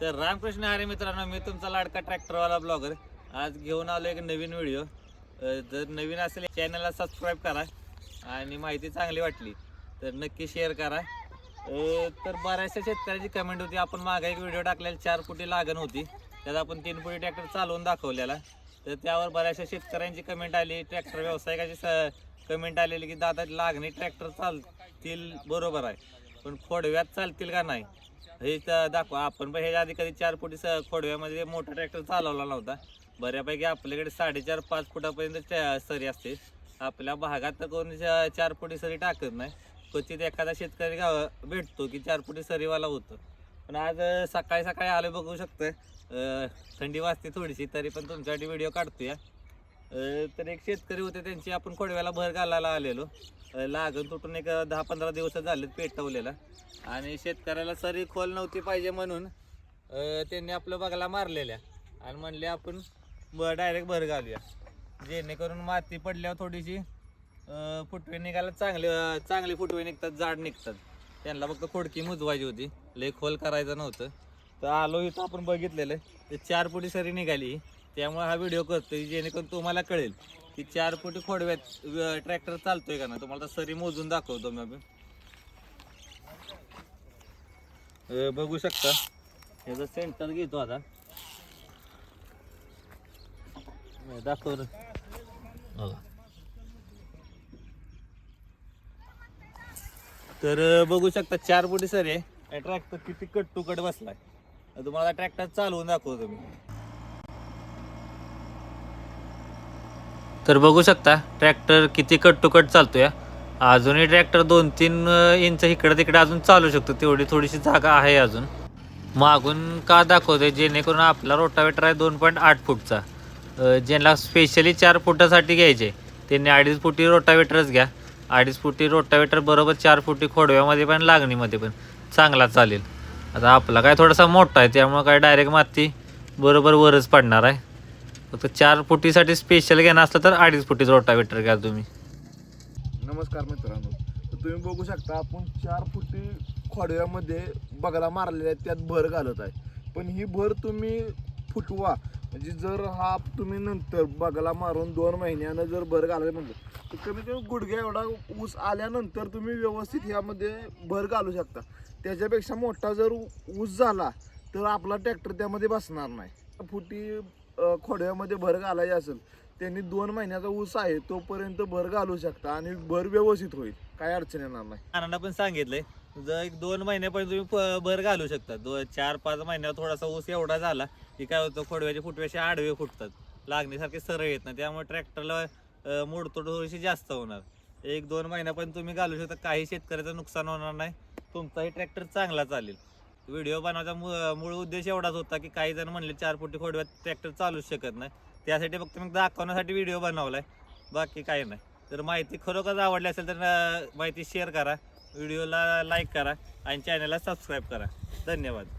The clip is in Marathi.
तर रामकृष्ण हरे मित्रांनो मी तुमचा लाडका ट्रॅक्टरवाला ब्लॉगर. आज घेऊन आलो एक नवीन व्हिडिओ. जर नवीन असेल चॅनलला सबस्क्राईब करा आणि माहिती चांगली वाटली तर नक्की शेअर करा. तर बऱ्याचशा शेतकऱ्याची कमेंट होती आपण मागे एक व्हिडिओ टाकलेला चार फुटी लागण होती. त्यात आपण तीन फुटी ट्रॅक्टर चालवून दाखवलेला. तर त्यावर बऱ्याचशा शेतकऱ्यांची कमेंट आली ट्रॅक्टर व्यावसायिकाची स कमेंट आलेली की दादा लागणी ट्रॅक्टर चालतील बरोबर आहे. पण खोडव्यात चालतील का नाही? हे तर दाखवा आपण पण ह्याच्या आधी कधी चार फुटी स- खोडव्यामध्ये मोठा ट्रॅक्टर चालवला नव्हता. बऱ्यापैकी आपल्याकडे साडेचार पाच फुटापर्यंत सरी असते. आपल्या भागात तर कोणी चार फुटी सरी टाकत नाही. क्वचित एखादा शेतकरी गाव भेटतो की चार फुटी सरीवाला होतं. पण आज सकाळी सकाळी आलो बघू शकतोय. थंडी वाजते थोडीशी तरी पण तुमच्यासाठी व्हिडिओ काढतोय. तर एक शेतकरी होते त्यांची आपण खोडव्याला भर घालायला आलेलो. लागण तुटून एक दहा पंधरा दिवस झालेत पेटवलेला. आणि शेतकऱ्याला सरी खोल नव्हती पाहिजे म्हणून त्यांनी आपलं बघायला मारलेल्या. आणि म्हणले आपण ब डायरेक्ट भर घालूया. जेणेकरून माती पडल्यावर थोडीशी फुटवे निघायला चांगले चांगले फुटवे निघतात जाड निघतात. त्यांना फक्त खोडकी मुजवायची होती. लय खोल करायचं नव्हतं. तर आलो इथं आपण बघितलेलं. ते चार फुटी सरी निघाली. त्यामुळे हा व्हिडिओ करतोय जेणेकरून तुम्हाला कळेल की चार फुटी खोडव्यात ट्रॅक्टर चालतोय का ना तुम्हाला सरी मोजून दाखवतो मी आपण. बघू शकता. याचं सेंटर घेतो आता. अं, दाखव तर बघू शकता चार फुटी सरी आहे. ट्रॅक्टर किती कट टू कट बसलाय. तुम्हाला ट्रॅक्टर चालवून दाखवतो मी. तर बघू शकता ट्रॅक्टर किती कट टू कट अजूनही ट्रॅक्टर दोन तीन इंच इकडं तिकडे अजून चालू शकतो. तेवढी थोडीशी जागा आहे अजून. मागून का दाखवतोय जेणेकरून आपला रोटावेटर आहे दोन पॉईंट आठ फूटचा. ज्यांना स्पेशली चार फुटासाठी घ्यायचे त्यांनी अडीच फुटी रोटावेटरच घ्या. अडीच फुटी रोटावेटर बरोबर चार फुटी खोडव्यामध्ये पण लागणीमध्ये पण चांगला चालेल. आता आपला काय थोडासा मोठा आहे त्यामुळं काय डायरेक्ट माती बरोबर वरच पडणार आहे. फक्त चार फुटीसाठी स्पेशल घेणं असलं तर अडीच फुटीचं रोटावेटर घ्या तुम्ही. नमस्कार मित्रांनो. तर तुम्ही बघू शकता आपण चार फुटी खोडव्यामध्ये बगला मारलेल्या आहेत त्यात भर घालत आहे. पण ही भर तुम्ही फुटवा. म्हणजे जर हा तुम्ही नंतर बगला मारून दोन महिन्यानं जर भर घालायला म्हणलं तर कमी कमी गुडघ्या एवढा ऊस आल्यानंतर तुम्ही व्यवस्थित ह्यामध्ये भर घालू शकता. त्याच्यापेक्षा मोठा जर ऊस झाला तर आपला ट्रॅक्टर त्यामध्ये बसणार नाही. फुटी खोडव्यामध्ये भर घालायची असेल त्यांनी दोन महिन्याचा ऊस आहे तोपर्यंत भर घालू शकता आणि भर व्यवस्थित होईल. काय अडचण येणार नाही. नानांना पण सांगितलंय जर एक दोन महिन्यापर्यंत तुम्ही प- भर घालू शकता. दो चार पाच महिन्यावर थोडासा ऊस एवढा झाला की काय होतं खोडव्याचे फुटव्याचे आडवे फुटतात. लागण्यासारखे सरळ येत नाही त्यामुळे ट्रॅक्टरला मोडतोड थोडीशी जास्त होणार. एक दोन महिन्यापर्यंत तुम्ही घालू शकता काही शेतकऱ्याचं नुकसान होणार नाही. तुमचाही ट्रॅक्टर चांगला चालेल. व्हिडिओ बनवायचा मू- मूळ उद्देश एवढाच होता की काही जण म्हणले चार फुटी खोडव्यात ट्रॅक्टर चालूच शकत नाही. त्यासाठी फक्त मी दाखवण्यासाठी व्हिडिओ बनवलाय. बाकी काही नाही. तर माहिती खरोखरच आवडली असेल तर माहिती शेअर करा. व्हिडिओला लाईक करा आणि चॅनलला सबस्क्राईब करा. धन्यवाद.